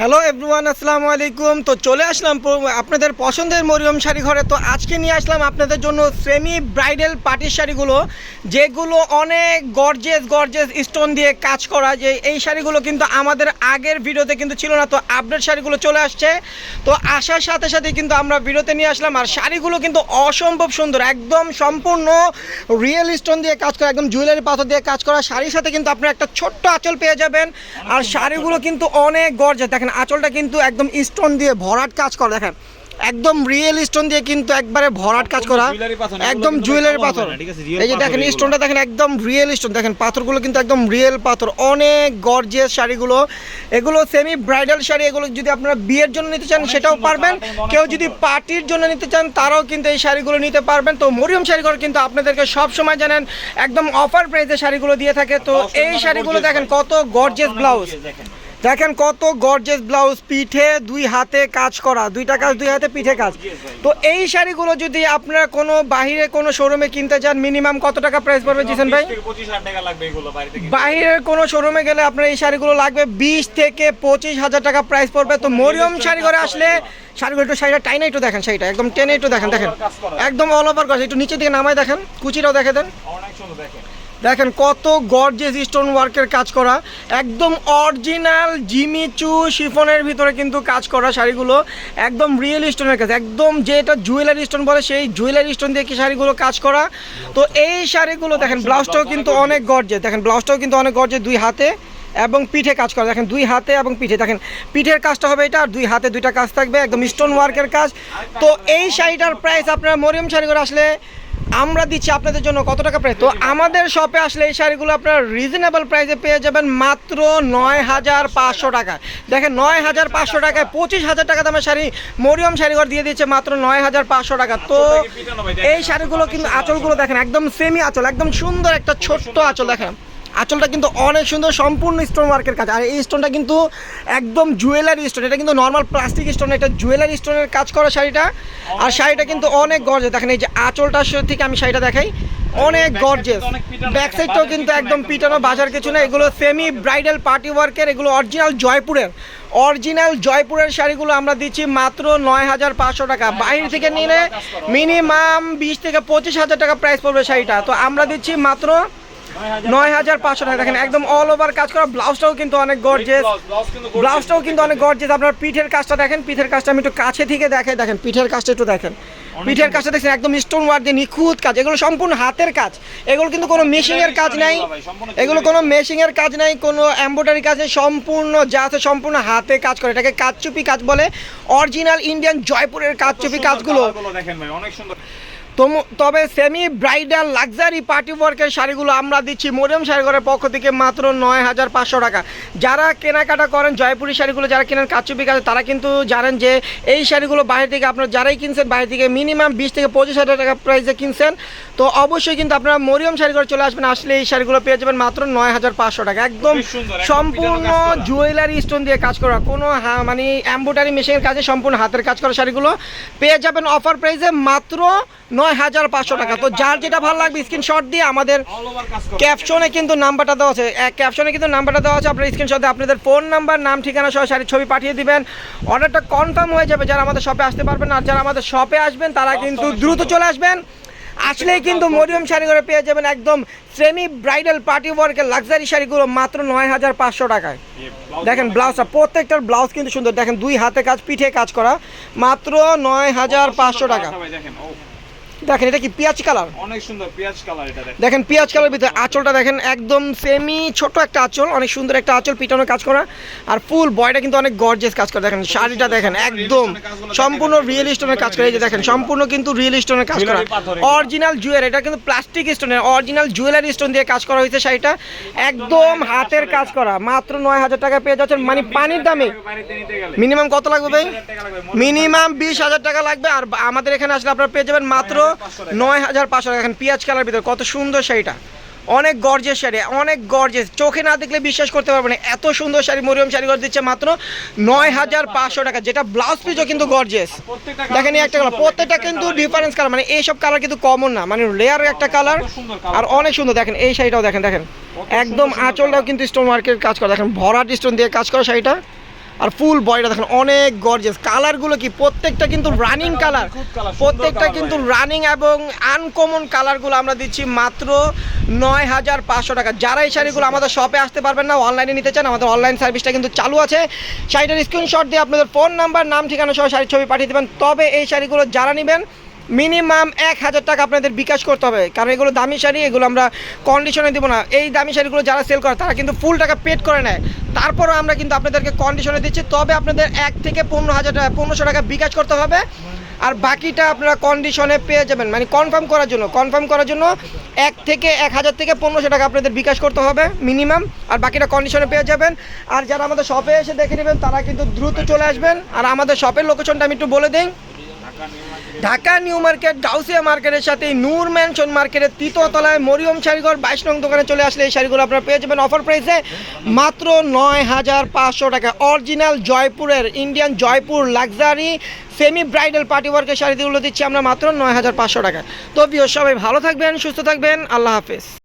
Hello everyone আসসালামু আলাইকুম। তো চলে আসলাম আপনাদের পছন্দের মরিয়ম শাড়ি ঘরে। তো আজকে নিয়ে আসলাম আপনাদের জন্য সেমি ব্রাইডাল পার্টির শাড়িগুলো, যেগুলো অনেক গর্জেস গর্জেস স্টোন দিয়ে কাজ করা। যে এই শাড়িগুলো কিন্তু আমাদের আগের ভিডিওতে কিন্তু ছিল না, তো আপডেট শাড়িগুলো চলে আসছে। তো আসার সাথে সাথে কিন্তু আমরা ভিডিওতে নিয়ে আসলাম, আর শাড়িগুলো কিন্তু অসম্ভব সুন্দর, একদম সম্পূর্ণ রিয়েল স্টোন দিয়ে কাজ করা, একদম জুয়েলারি পাথর দিয়ে কাজ করা। শাড়ির সাথে কিন্তু আপনারা একটা ছোট্ট আঁচল পেয়ে যাবেন, আর শাড়িগুলো কিন্তু অনেক গর্জে দেখেন আঁচলটা কিন্তু একদম স্টোন দিয়ে ভরাট কাজ করা দেখেন। একদম রিয়েল স্টোন দিয়ে কিন্তু একবারে ভরাট কাজ করা একদম জুয়েলারি পাথর। এই যে দেখেন স্টোনটা দেখেন একদম রিয়েল স্টোন দেখেন পাথরগুলো কিন্তু একদম রিয়েল পাথর অনেক গর্জিয়াস শাড়িগুলো। এগুলো সেমি ব্রাইডাল শাড়ি এগুলো যদি আপনারা বিয়ের জন্য নিতে চান সেটাও পারবেন। কেউ যদি পার্টির জন্য নিতে চান তারাও কিন্তু এই শাড়িগুলো নিতে পারবেন। তো মরিয়ম শাড়িঘর কিন্তু আপনাদেরকে সব সময় জানেন একদম অফার প্রাইসে শাড়িগুলো দিয়ে থাকে। তো এই শাড়িগুলো দেখেন কত গর্জিয়াস ব্লাউজ দেখেন। কত গর্জেস ব্লাউজ পিঠে দুই হাতে কাজ করা দুইটা কাজ দুই হাতে পিঠে কাজ তো এই শাড়িগুলো যদি আপনারা কোনো বাহিরে কোনো শোরুমে কিনতে চান মিনিমাম কত টাকা প্রাইস পড়বে জিসেন ভাই 20 থেকে 25 হাজার টাকা লাগবে এগুলো বাইরে থেকে। বাইরের কোনো শোরুমে গেলে আপনার এই শাড়িগুলো লাগবে বিশ থেকে পঁচিশ হাজার টাকা প্রাইস পড়বে তো মরিয়ম শাড়ি ঘরে আসলে শাড়িগুলো একটু শাড়িটা টাইনা একটু দেখেন শাড়িটা একদম টেনে একটু দেখেন দেখেন একদম অল ওভার কাজ একটু নিচের দিকে নামায় দেখেন কুচিটাও দেখে দেন অনেক সুন্দর দেখেন। দেখেন কত গর্জেস স্টোন ওয়ার্কের কাজ করা। একদম অরিজিনাল জিমিচু শিফনের ভিতরে কিন্তু কাজ করা শাড়িগুলো। একদম রিয়েল স্টোনের কাজ, একদম যেটা জুয়েলারি স্টোন বলে সেই জুয়েলারি স্টোন দিয়ে কি শাড়িগুলো কাজ করা। তো এই শাড়িগুলো দেখেন ব্লাউজটাও কিন্তু অনেক গর্জে দেখেন ব্লাউজটাও কিন্তু অনেক গর্জে দুই হাতে এবং পিঠে কাজ করা, দেখেন দুই হাতে এবং পিঠে, দেখেন পিঠের কাজটা হবে এটা আর দুই হাতে দুইটা কাজ থাকবে, একদম স্টোন ওয়ার্কের কাজ। তো এই শাড়িটার প্রাইস আপনারা মরিয়ম শাড়ি করে আসলে আমরা দিচ্ছি আপনাদের জন্য কত টাকা প্রাইস? তো আমাদের শপে আসলে এই শাড়িগুলো আপনারা রিজনেবল প্রাইসে পেয়ে যাবেন মাত্র নয় হাজার পাঁচশো টাকা দেখেন নয় হাজার পাঁচশো টাকায় পঁচিশ হাজার টাকা দামের শাড়ি মরিয়ম শাড়িঘর দিয়ে দিচ্ছে মাত্র নয় হাজার পাঁচশো টাকা। তো এই শাড়িগুলো কিন্তু আঁচলগুলো দেখেন একদম সেমি আঁচল একদম সুন্দর একটা ছোট্ট আঁচল দেখেন। আঁচলটা কিন্তু অনেক সুন্দর সম্পূর্ণ স্টোন ওয়ার্কের কাজ। আর এই স্টোনটা কিন্তু একদম জুয়েলারি স্টোন এটা কিন্তু নর্মাল প্লাস্টিক স্টোন এটা জুয়েলারি স্টোনের কাজ করা শাড়িটা। আর শাড়িটা কিন্তু অনেক গর্জে দেখেন এই যে আঁচলটার থেকে আমি শাড়িটা দেখাই অনেক গর্জেস ব্যাক সাইডটাও কিন্তু একদম পিটানো বাজার কিছু না এগুলো সেমি ব্রাইডাল পার্টি ওয়ার্কের এগুলো অরিজিনাল জয়পুরের। অরিজিনাল জয়পুরের শাড়িগুলো আমরা দিচ্ছি মাত্র নয় হাজার পাঁচশো টাকা। বাইরে থেকে নিলে মিনিমাম বিশ থেকে পঁচিশ হাজার টাকা প্রাইস পড়বে শাড়িটা। তো আমরা দিচ্ছি মাত্র 9,000 নয় হাজার পাঁচশো টাকা। দেখেন একদম অল ওভার কাজ করা ব্লাউজটাও কিন্তু অনেক গর্জেস। ব্লাউজটাও কিন্তু অনেক গর্জেস আপনার পিঠের কাজটা দেখেন পিঠের কাজটা আমি একটু কাছে থেকে দেখাই। দেখেন পিঠের কাজটা একটু দেখেন। পিঠের কাজটা দেখছেন একদম স্টোন ওয়ার্ক দিয়ে নিখুঁত কাজ। এগুলো সম্পূর্ণ হাতের কাজ। এগুলো কিন্তু কোনো মেশিং এর কাজ নাই এগুলো কোনো মেশিং এর কাজ নাই কোনো এমব্রয়ডারি কাজ নেই সম্পূর্ণ যা আছে সম্পূর্ণ হাতে কাজ করে। এটাকে কাজচুপি কাজ বলে অরিজিনাল ইন্ডিয়ান জয়পুরের কাজচুপি কাজগুলো। দেখেন ভাই, অনেক সুন্দর। তবে সেমি ব্রাইডাল লাক্সারি পার্টি ওয়ার্কের শাড়িগুলো আমরা দিচ্ছি মরিয়ম শাড়িঘরের পক্ষ থেকে মাত্র নয় হাজার পাঁচশো টাকা। যারা কেনাকাটা করেন জয়পুরি শাড়িগুলো যারা কেনেন কাচুপি কাছে তারা কিন্তু জানেন যে এই শাড়িগুলো বাইরে থেকে আপনারা যারাই কিনছেন বাইরে থেকে মিনিমাম বিশ থেকে পঁচিশ হাজার টাকা প্রাইসে কিনছেন। তো অবশ্যই কিন্তু আপনারা মরিয়ম শাড়িঘর চলে আসবেন আসলে এই শাড়িগুলো পেয়ে যাবেন মাত্র নয় হাজার পাঁচশো টাকা। একদম সম্পূর্ণ কাজ। জুয়েলারি স্টোন দিয়ে কাজ করা। কোনো হা- মানে এম্ব্রয়ডারি মেশিনের কাজে সম্পূর্ণ হাতের কাজ করা শাড়িগুলো। পেয়ে যাবেন অফার প্রাইসে মাত্র নয় হাজার পাঁচশো টাকা। তো যার যেটা ভালো লাগবে স্ক্রিনশট দিয়ে আমাদের। ক্যাপশনে কিন্তু নাম্বারটা দেওয়া আছে। ক্যাপশনে কিন্তু নাম্বারটা দেওয়া আছে, আপনার স্ক্রিনশট দিয়ে আপনাদের ফোন নাম্বার নাম, ঠিকানা সহ শাড়ির ছবি পাঠিয়ে দিবেন। অর্ডারটা কনফার্ম হয়ে যাবে যারা আমাদের শপে আসতে পারবেন, আর যারা আমাদের শপে আসবেন, তারা কিন্তু দ্রুত চলে আসবেন। আসলেই কিন্তু মরিয়ম শাড়ি করে পেয়ে যাবেন একদম সেমি ব্রাইডাল পার্টি ওয়ার্কের লাক্সারি শাড়িগুলো মাত্র নয় হাজার পাঁচশো টাকায়। দেখেন ব্লাউজটা প্রত্যেকটার ব্লাউজ কিন্তু সুন্দর। দেখেন দুই হাতে কাজ, পিঠে কাজ করা, মাত্র নয় হাজার পাঁচশো টাকা। দেখেন, এটা কি পেঁয়াজ কালার? অনেক সুন্দর পেঁয়াজ কালার এটা দেখেন। পেঁয়াজ কালার ভিতরে আঁচলটা দেখেন একদম সেমি ছোট একটা আঁচল অনেক সুন্দর একটা আঁচল পিটানো কাজ করা। আর ফুল বয়টা কিন্তু অনেক গর্জেস কাজ করে। দেখেন শাড়িটা দেখেন একদম সম্পূর্ণ রিয়েল স্টোনের কাজ করে। এই যে দেখেন সম্পূর্ণ কিন্তু রিয়েল স্টোনের কাজ করা। অরিজিনাল জুয়েলারি এটা কিন্তু প্লাস্টিক স্টোনের অরিজিনাল জুয়েলারি স্টোন দিয়ে কাজ করা হয়েছে শাড়িটা। একদম হাতের কাজ করা। মাত্র নয় হাজার টাকা পেয়ে যাচ্ছেন। মানে পানির দামে। মিনিমাম কত লাগবে ভাই? 20,000 টাকা লাগবে। মিনিমাম বিশ হাজার টাকা লাগবে। আর আমাদের এখানে আসলে আপনারা পেয়ে যাবেন মাত্র নয় হাজার পাঁচশো টাকা। এখন পেঁয়াজ কালার ভিতরে কত সুন্দর শাড়িটা। অনেক গর্জেস শাড়ি, অনেক গর্জেস চোখে না দেখলে বিশ্বাস করতে পারবেন না, এত সুন্দর শাড়ি, মরিয়ম শাড়ি করে দিচ্ছে মাত্র নয় হাজার পাঁচশো টাকা, যেটা ব্লাউজ পিসও কিন্তু গর্জেস দেখেন একটা কালার প্রত্যেকটা কিন্তু ডিফারেন্স কালার মানে এইসব কালার কিন্তু কমন না মানে লেয়ার একটা কালার। আর অনেক সুন্দর। দেখেন এই শাড়িটাও দেখেন দেখেন। একদম আঁচলটাও কিন্তু স্টোন ওয়ার্কের কাজ করা, দেখেন ভরাট স্টোন দিয়ে কাজ করা শাড়িটা। আর ফুল বডিটা দেখেন অনেক গর্জেস কালারগুলো কি প্রত্যেকটা কিন্তু রানিং কালার প্রত্যেকটা কিন্তু রানিং এবং আনকমন কালারগুলো আমরা দিচ্ছি মাত্র নয় হাজার পাঁচশো টাকা। যারা এই শাড়িগুলো আমাদের শপে আসতে পারবেন না অনলাইনে নিতে চান আমাদের অনলাইন সার্ভিসটা কিন্তু চালু আছে। শাড়িটার স্ক্রিনশট দিয়ে আপনাদের ফোন নাম্বার নাম ঠিকানা সহ শাড়ির ছবি পাঠিয়ে দেবেন। তবে এই শাড়িগুলো যারা নেবেন মিনিমাম এক হাজার টাকা আপনাদের বিকাশ করতে হবে। কারণ এগুলো দামি শাড়ি, এগুলো আমরা কন্ডিশনে দিব না। এই দামি শাড়িগুলো যারা সেল করে, তারা কিন্তু ফুল টাকা পেড করে নেয়। তারপরও আমরা কিন্তু আপনাদেরকে কন্ডিশনে দিচ্ছি। তবে আপনাদের এক থেকে পনেরো হাজার টাকা, পনেরোশো টাকা বিকাশ করতে হবে। আর বাকিটা আপনারা কন্ডিশনে পেয়ে যাবেন। মানে কনফার্ম করার জন্য কনফার্ম করার জন্য এক থেকে এক হাজার থেকে পনেরোশো টাকা আপনাদের বিকাশ করতে হবে মিনিমাম। আর বাকিটা কন্ডিশনে পেয়ে যাবেন। আর যারা আমাদের শপে এসে দেখে নেবেন, তারা কিন্তু দ্রুত চলে আসবেন। আর আমাদের শপের লোকেশনটা আমি একটু বলে দিই। ঢাকা নিউ মার্কেট, গাউসিয়া মার্কেটের সাথে নূর ম্যানশন মার্কেটের তৃতীয়তলায় মরিয়ম শাড়িঘর, বাইশ নং দোকানে চলে আসলে এই শাড়িগুলো আপনারা পেয়ে যাবেন অফার প্রাইসে মাত্র নয় হাজার পাঁচশো টাকা। অরিজিনাল জয়পুরের Indian Jaipur luxury semi bridal party ওয়ার্কের শাড়িগুলো দিচ্ছি আমরা মাত্র নয় হাজার পাঁচশো টাকা তো বিয় সবাই ভালো থাকবেন, সুস্থ থাকবেন, আল্লাহ হাফেজ।